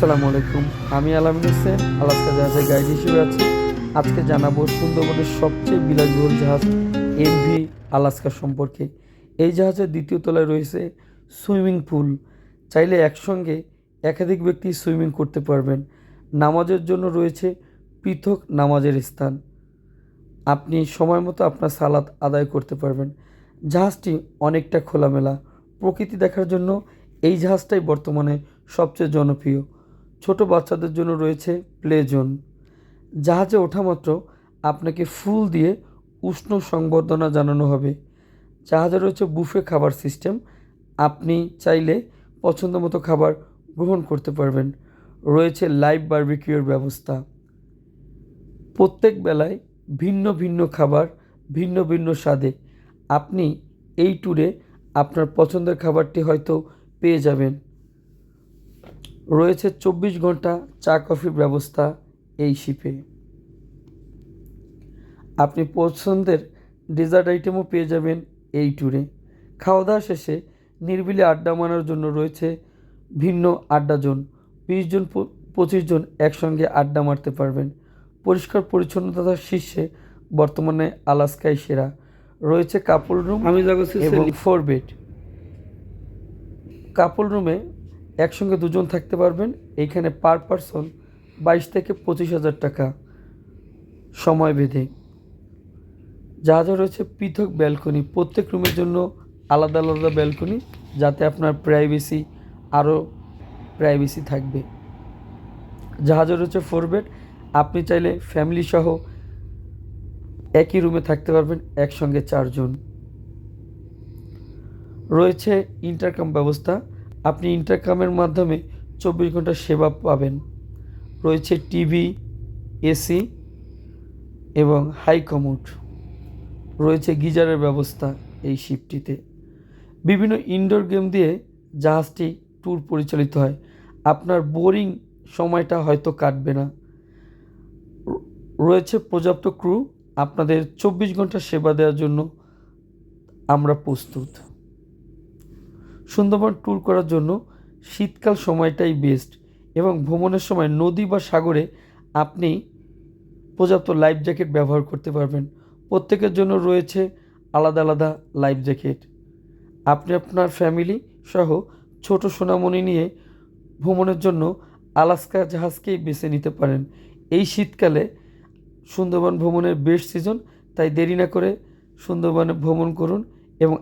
আসসালামু আলাইকুম। আমি আলামিন হোসেন আলাস্কা জাহাজের গাইড হিসেবে আছি। আজকে জানাব সুন্দরবনের সবচেয়ে বিলাসবহুল জাহাজ এমভি আলাস্কা সম্পর্কে। এই জাহাজের দ্বিতীয় তলায় রয়েছে সুইমিং পুল। চাইলে একসঙ্গে একাধিক ব্যক্তি সুইমিং করতে পারবেন। নামাজের জন্য রয়েছে পৃথক নামাজের স্থান। আপনি সময় মতো আপনার সালাত আদায় করতে পারবেন। জাহাজটি অনেকটা খোলামেলা। প্রকৃতি দেখার জন্য এই জাহাজটাই বর্তমানে সবচেয়ে জনপ্রিয়। ছোট বাচ্চাদের জন্য রয়েছে প্লে জোন জাহাজে ওঠা মাত্র আপনাকে ফুল দিয়ে উষ্ণ সংবর্ধনা জানানো হবে। জাহাজে রয়েছে বুফে খাবার সিস্টেম। আপনি চাইলে পছন্দ মতো খাবার গ্রহণ করতে পারবেন। রয়েছে লাইভ বার্বিকিউর ব্যবস্থা। প্রত্যেক বেলায় ভিন্ন ভিন্ন খাবার, ভিন্ন ভিন্ন স্বাদে আপনি এই ট্যুরে আপনার পছন্দের খাবারটি হয়তো পেয়ে যাবেন। রয়েছে চব্বিশ ঘণ্টা চা কফির ব্যবস্থা এই শিপে। আপনি পছন্দের ডেজার্ট আইটেমও পেয়ে যাবেন এই ট্যুরে খাওয়া দাওয়া শেষে নির্বিলি আড্ডা মারার জন্য রয়েছে ভিন্ন আড্ডা জোন। বিশ জন পঁচিশ জন একসঙ্গে আড্ডা মারতে পারবেন। পরিষ্কার পরিচ্ছন্নতার শীর্ষে বর্তমানে আলাস্কায় সেরা। রয়েছে কাপল রুম আমি এবং ফোর বেড কাপল রুমে একসঙ্গে দুজন থাকতে পারবেন। এইখানে পার পারসন বাইশ থেকে পঁচিশ হাজার টাকা সময় বেঁধে। জাহাজে রয়েছে পৃথক ব্যালকনি। প্রত্যেক রুমের জন্য আলাদা আলাদা ব্যালকনি, যাতে আপনার প্রাইভেসি আরও প্রাইভেসি থাকবে। জাহাজে রয়েছে ফোর বেড আপনি চাইলে ফ্যামিলি সহ একই রুমে থাকতে পারবেন, একসঙ্গে চারজন। রয়েছে ইন্টারকাম ব্যবস্থা। আপনি ইন্টারকামের মাধ্যমে চব্বিশ ঘণ্টা সেবা পাবেন। রয়েছে টিভি এসি এবং হাই কমোড রয়েছে গিজারের ব্যবস্থা এই শিপটিতে বিভিন্ন ইনডোর গেম দিয়ে জাহাজটি ট্যুর পরিচালিত হয়। আপনার বোরিং সময়টা হয়তো কাটবে না। রয়েছে পর্যাপ্ত ক্রু আপনাদের চব্বিশ ঘণ্টা সেবা দেওয়ার জন্য আমরা প্রস্তুত। সুন্দরবন ট্যুর করার জন্য শীতকাল সময়টাই বেস্ট এবং ভ্রমণের সময় নদী বা সাগরে আপনি পর্যাপ্ত লাইফ জ্যাকেট ব্যবহার করতে পারবেন। প্রত্যেকের জন্য রয়েছে আলাদা আলাদা লাইফ জ্যাকেট আপনি আপনার ফ্যামিলি সহ ছোট সোনামণি নিয়ে ভ্রমণের জন্য আলাস্কা জাহাজকেই বেছে নিতে পারেন। এই শীতকালে সুন্দরবন ভ্রমণের বেস্ট সিজন তাই দেরি না করে সুন্দরবনে ভ্রমণ করুন এবং